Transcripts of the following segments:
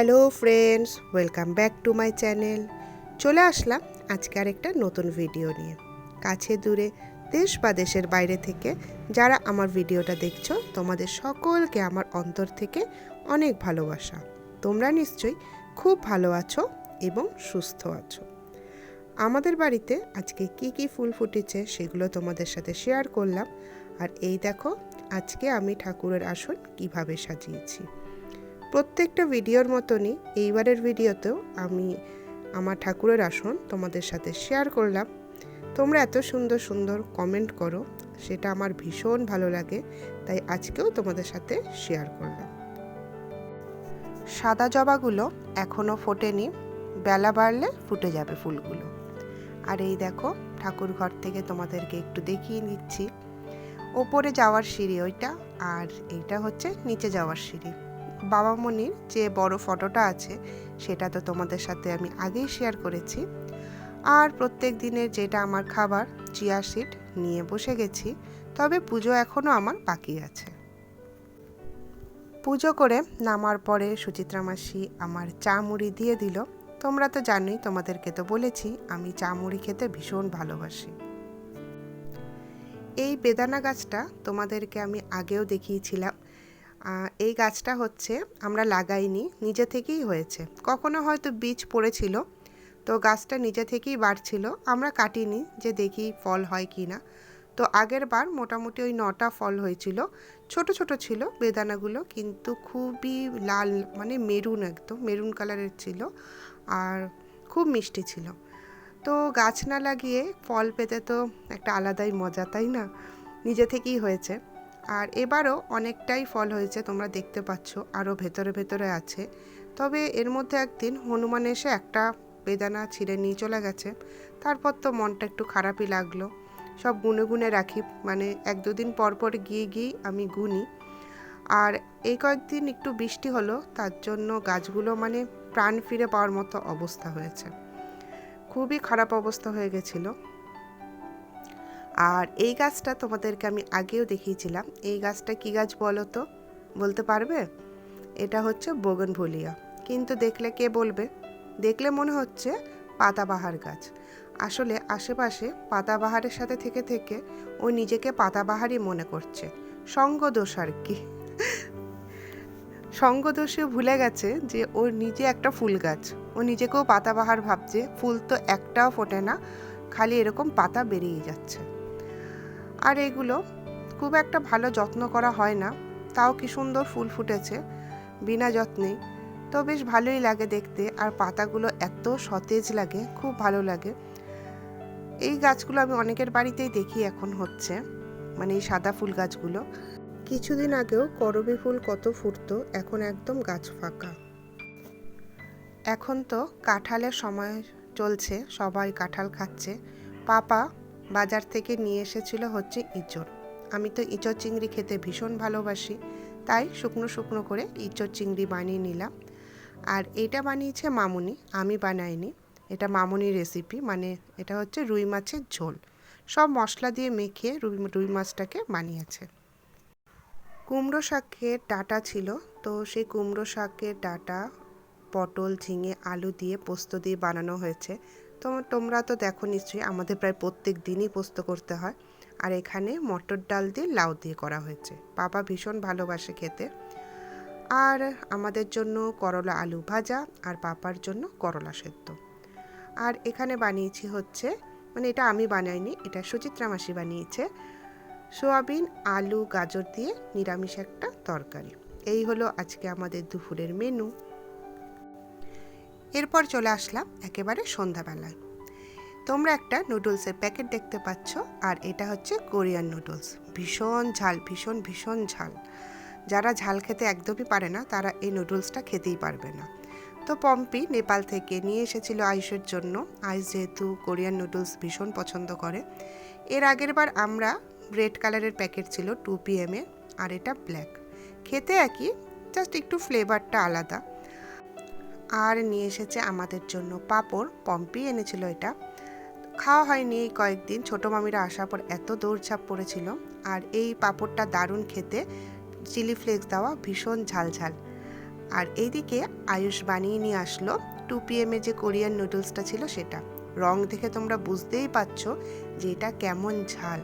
Hello friends, welcome back to my channel. চলে আসলাম আজকে আরেকটা নতুন ভিডিও নিয়ে। কাছে দূরে, দেশ বা দেশের বাইরে থেকে যারা আমার ভিডিওটা দেখছ, তোমাদের সকলকে আমার অন্তর থেকে অনেক ভালোবাসা। তোমরা নিশ্চয়ই খুব ভালো আছো এবং সুস্থ আছো। আমাদের বাড়িতে আজকে কি কি ফুল ফুটেছে সেগুলো তোমাদের সাথে শেয়ার করলাম। আর এই দেখো, আজকে আমি ঠাকুরের আসন কীভাবে সাজিয়েছি। প্রত্যেকটা ভিডিওর মতনই এইবারের ভিডিওতেও আমি আমার ঠাকুরের আসন তোমাদের সাথে শেয়ার করলাম। তোমরা এত সুন্দর সুন্দর কমেন্ট করো, সেটা আমার ভীষণ ভালো লাগে, তাই আজকেও তোমাদের সাথে শেয়ার করলাম। সাদা জবাগুলো এখনও ফোটেনি, বেলা বাড়লে ফুটে যাবে ফুলগুলো। আর এই দেখো, ঠাকুর ঘর থেকে তোমাদেরকে একটু দেখিয়ে নিচ্ছি ওপরে যাওয়ার সিঁড়ি ওইটা, আর এইটা হচ্ছে নিচে যাওয়ার সিঁড়ি। বাবা মনির যে বড় ফটোটা আছে, সেটা তো তোমাদের সাথে আমি আগেই শেয়ার করেছি। আর প্রত্যেক দিনের যেটা আমার খাবার চিয়া সিড নিয়ে বসে গেছি, তবে পুজো এখনও আমার বাকি আছে। পুজো করে নামার পরে সুচিত্রা মাসি আমার চা মুড়ি দিয়ে দিল। তোমরা তো জানোই, তোমাদেরকে তো বলেছি, আমি চা মুড়ি খেতে ভীষণ ভালোবাসি। এই বেদানা গাছটা তোমাদেরকে আমি আগেও দেখিয়েছিলাম। এই গাছটা হচ্ছে আমরা লাগাইনি, নিজে থেকেই হয়েছে। কখনো হয়তো বীজ পড়েছিল, তো গাছটা নিজে থেকেই বাড়ছিল, আমরা কাটিনি যে দেখি ফল হয় কি না। তো আগের বার মোটামুটি ওই নটা ফল হয়েছিল, ছোট ছোট ছিল বেদানাগুলো, কিন্তু খুবই লাল মানে মেরুন একদম, মেরুন কালারের ছিল আর খুব মিষ্টি ছিল। তো গাছ না লাগিয়ে ফল পেতে তো একটা আলাদাই মজা, তাই না? নিজে থেকেই হয়েছে। আর এবারও অনেকটাই ফল হয়েছে তোমরা দেখতে পাচ্ছ, আরও ভেতরে ভেতরে আছে। তবে এর মধ্যে একদিন হনুমান এসে একটা বেদানা ছিঁড়ে নিয়ে চলে গেছে। তারপর তো মনটা একটু খারাপই লাগল। সব গুনে গুনে রাখি মানে এক দুদিন পর পর গিয়ে গিয়ে আমি গুনি। আর এই কয়েকদিন একটু বৃষ্টি হলো, তার জন্য গাছগুলো মানে প্রাণ ফিরে পাওয়ার মতো অবস্থা হয়েছে। খুবই খারাপ অবস্থা হয়ে গেছিল। আর এই গাছটা তোমাদেরকে আমি আগেও দেখিয়েছিলাম। এই গাছটা কি গাছ বলো তো? বলতে পারবে? এটা হচ্ছে বগনভুলিয়া। কিন্তু দেখলে কে বলবে? দেখলে মনে হচ্ছে পাতাবাহার গাছ। আসলে আশেপাশে পাতাবাহারের সাথে থেকে থেকে ও নিজেকে পাতাবাহারই মনে করছে। সঙ্গদোষ আর কি? সঙ্গদোষে ভুলে গেছে যে ও নিজে একটা ফুল গাছ। ও নিজেকেও পাতাবাহার ভাবছে। ফুল তো একটাও ফোটে না। খালি এরকম পাতা বেরিয়ে যাচ্ছে। আর এগুলো খুব একটা ভালো যত্ন করা হয় না। তাও কি সুন্দর ফুল ফুটেছে, বিনা যত্নেই। তো বেশ ভালোই লাগে দেখতে আর পাতাগুলো এত সতেজ লাগে, খুব ভালো লাগে। এই গাছগুলো আমি অনেকের বাড়িতেই দেখি এখন হচ্ছে মানে এই সাদা ফুল গাছগুলো। কিছুদিন আগেও করবি ফুল কত ফুটতো, এখন একদম গাছ ফাঁকা। এখন তো কাঁঠালের সময় চলছে, সবাই কাঁঠাল খাচ্ছে। পাপা বাজার থেকে নিয়ে এসেছিল হচ্ছে ইঁচড়। আমি তো ইঁচড় চিংড়ি খেতে ভীষণ ভালোবাসি, তাই শুকনো শুকনো করে ইঁচড় চিংড়ি বানিয়ে নিলাম। আর এটা বানিয়েছে মামুনি, আমি বানাইনি। এটা মামুনির রেসিপি মানে এটা হচ্ছে রুই মাছের ঝোল। সব মশলা দিয়ে মেখে রুই রুই মাছটাকে বানিয়েছে। কুমড়ো শাকের ডাটা ছিল, তো সেই কুমড়ো শাকের ডাটা, পটল, ঝিঙে, আলু দিয়ে পোস্ত দিয়ে বানানো হয়েছে। তো তোমরা তো দেখো নিশ্চয়ই, আমাদের প্রায় প্রত্যেক দিনই পোস্ত করতে হয়। আর এখানে মটর ডাল দিয়ে লাউ দিয়ে করা হয়েছে। বাবা ভীষণ ভালোবাসে খেতে। আর আমাদের জন্য করলা আলু ভাজা আর পাপার জন্য করলা সেদ্ধ। আর এখানে বানিয়েছি হচ্ছে মানে এটা আমি বানাইনি, এটা সুচিত্রা মাসি বানিয়েছে, সোয়াবিন, আলু, গাজর দিয়ে নিরামিষ একটা তরকারি। এই হলো আজকে আমাদের দুপুরের মেনু এরপর চলে আসলাম একেবারে সন্ধ্যাবেলায়। তোমরা একটা নুডলসের প্যাকেট দেখতে পাচ্ছ, আর এটা হচ্ছে কোরিয়ান নুডলস। ভীষণ ঝাল, ভীষণ ভীষণ ঝাল। যারা ঝাল খেতে একদমই পারে না, তারা এই নুডলসটা খেতেই পারবে না। তো পম্পি নেপাল থেকে নিয়ে এসেছিল আয়ুষের জন্য। আয়ুষ যেহেতু কোরিয়ান নুডলস ভীষণ পছন্দ করে। এর আগের বার আমরা রেড কালারের প্যাকেট ছিল টু পিএমে আর এটা ব্ল্যাক। খেতে একই, জাস্ট একটু ফ্লেভারটা আলাদা। আর নিয়ে এসেছে আমাদের জন্য। পাঁপড়, পম্পি এনেছিল এটা। খাওয়া হয়নি এই কয়েকদিন। ছোটো মামিরা আসার পর এত দৌড়ঝাঁপ পড়েছিল। আর এই পাঁপড়টা দারুণ খেতে। চিলি ফ্লেক্স দেওয়া ভীষণ ঝাল ঝাল আর এইদিকে আয়ুষ বানিয়ে নিয়ে আসলো টু পিএমে যে কোরিয়ান নুডলসটা ছিল সেটা। রং দেখে তোমরা বুঝতেই পারছ যে এটা কেমন ঝাল।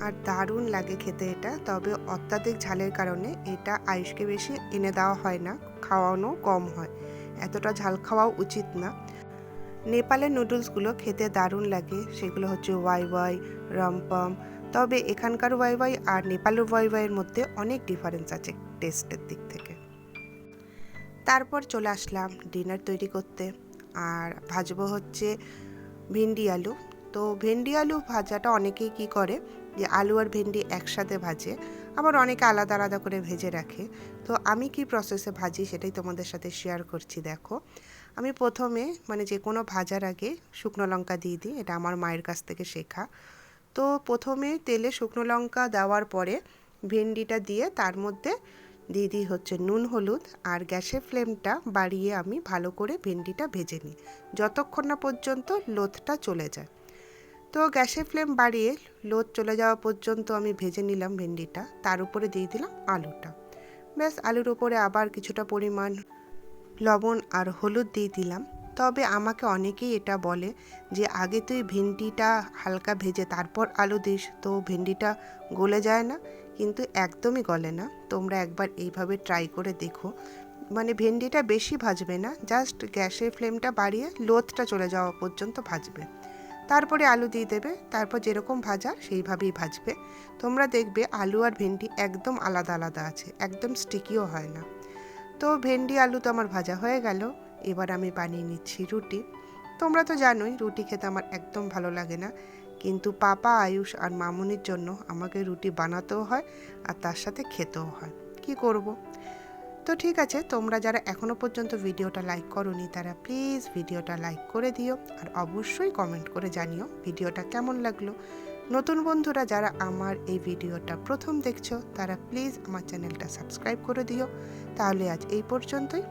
আর দারুণ লাগে খেতে এটা। তবে অত্যাধিক ঝালের কারণে এটা আয়ুষকে বেশি এনে দেওয়া হয় না। খাওয়ানো কম হয়। এতটা ঝাল খাওয়াও উচিত না। নেপালের নুডলসগুলো খেতে দারুণ লাগে। সেগুলো হচ্ছে ওয়াই ওয়াই রমপম তবে এখানকার ওয়াই ওয়াই আর নেপালের ওয়াই ওয়াইয়ের মধ্যে অনেক ডিফারেন্স আছে টেস্টের দিক থেকে। তারপর চলে আসলাম ডিনার তৈরি করতে। আর ভাজবো হচ্ছে ভেন্ডি আলু। তো ভেন্ডি আলু ভাজাটা অনেকেই কি করে? যে আলু আর ভেন্ডি একসাথে ভাজে, আবার অনেকে আলাদা আলাদা করে ভেজে রাখে। তো আমি কি প্রসেসে ভাজি সেটাই তোমাদের সাথে শেয়ার করছি, দেখো। আমি প্রথমে মানে যে কোনো ভাজার আগে শুকনো লঙ্কা দিয়ে দিই, এটা আমার মায়ের কাছ থেকে শেখা। তো প্রথমে তেলে শুকনো লঙ্কা দেওয়ার পরে ভেন্ডিটা দিয়ে তার মধ্যে দিয়ে দিই হচ্ছে নুন, হলুদ আর গ্যাসের ফ্লেমটা বাড়িয়ে আমি ভালো করে ভেন্ডিটা ভেজে নিই। যতক্ষণ না পর্যন্ত লোথটা চলে যায়। তো গ্যাসের ফ্লেম বাড়িয়ে লোদ চলে যাওয়া পর্যন্ত আমি ভেজে নিলাম ভেন্ডিটা। তার উপরে দিয়ে দিলাম আলুটা। ব্যাস, আলুর উপরে আবার কিছুটা পরিমাণ লবণ আর হলুদ দিয়ে দিলাম। তবে আমাকে অনেকেই এটা বলে যে, আগে তুই ভেন্ডিটা হালকা ভেজে তারপর আলু দিস, তো ভেন্ডিটা গলে যায় না। কিন্তু একদমই গলে না। তোমরা একবার এইভাবে ট্রাই করে দেখো। মানে ভেন্ডিটা বেশি ভাজবে না জাস্ট গ্যাসের ফ্লেমটা বাড়িয়ে লোদটা চলে যাওয়া পর্যন্ত ভাজবে। তারপরে আলু দিয়ে দেবে। তারপর যেরকম ভাজা, সেইভাবেই ভাজবে। তোমরা দেখবে আলু আর ভেন্ডি একদম আলাদা আলাদা আছে, একদম স্টিকিও হয় না। তো ভেন্ডি, আলু তো আমার ভাজা হয়ে গেল। এবার আমি বানিয়ে নিচ্ছি রুটি। তোমরা তো জানোই, রুটি খেতে আমার একদম ভালো লাগে না। কিন্তু পাপা, আয়ুষ আর মামুনির জন্য আমাকে রুটি বানাতেও হয় আর তার সাথে খেতেও হয়। কি করব। তো ঠিক আছে, তোমরা যারা এখনও পর্যন্ত ভিডিওটা লাইক করনি, তারা প্লিজ ভিডিওটা লাইক করে দিও আর অবশ্যই কমেন্ট করে জানিও ভিডিওটা কেমন লাগল। নতুন বন্ধুরা যারা আমার এই ভিডিওটা প্রথম দেখছ, তারা প্লিজ আমার চ্যানেলটা সাবস্ক্রাইব করে দিও। তাহলে আজ এই পর্যন্তই।